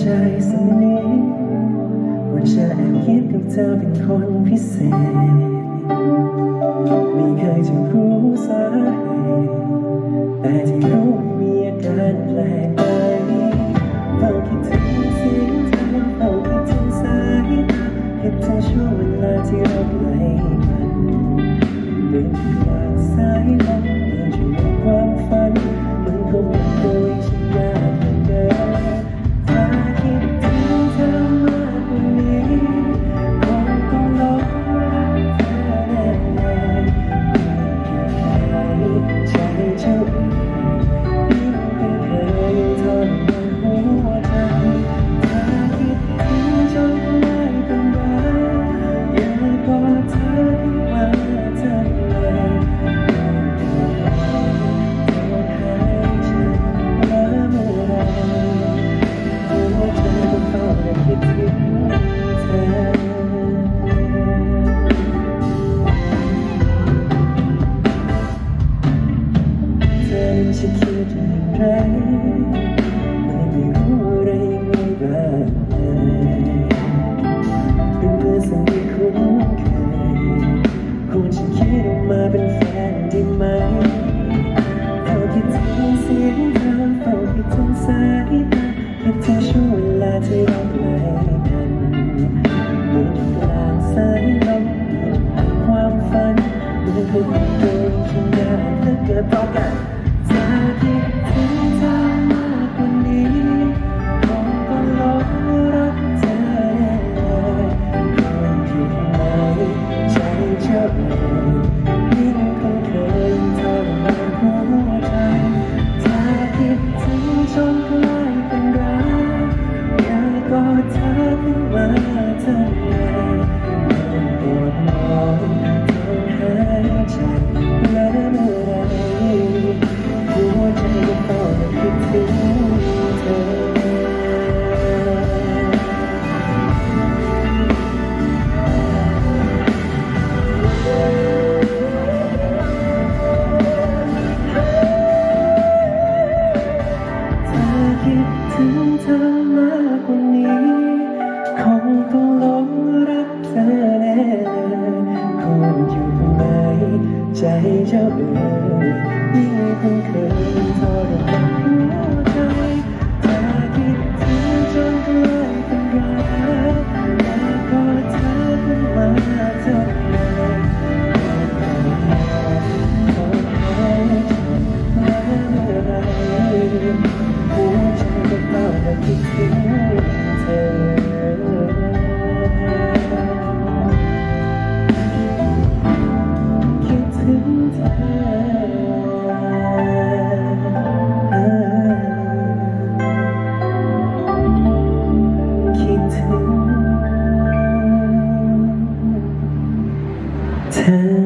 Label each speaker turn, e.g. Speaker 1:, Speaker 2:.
Speaker 1: ใจสักนิทว่าจะแอบคิดกับเธอเป็นคนพิเศษ ไม่เคยจะรู้สาเหตุแต่ที่รู้มีอาการแปลกไปเฝ้าคิดถึงเสียงเธอเฝ้าคิดถึงสายตาคิดถึงช่วงเวลาที่เรา จะคิดอย่างไรไม่ได้รู้อะไรยังไงบ้างเลยเป็นเพื่อนสนิทคุ้นเคยควรจะคิดออกมาเป็นแฟนได้ไหมเฝ้าคิดถึงเสียงเธอเฝ้าคิดถึงสายตาคิดถึงช่วงเวลาที่เราใกล้กันเหมือนกลางสายลมความฝันเหมือนคนโดนฉันยากเหลือเกินต่อกัน คิดถึงเธอมากกว่านี้ คงต้องรักเธอเลยคนอยู่ตรงไหนใจเจ้าเอ๋ยยิ่งคุ้นเคย hand.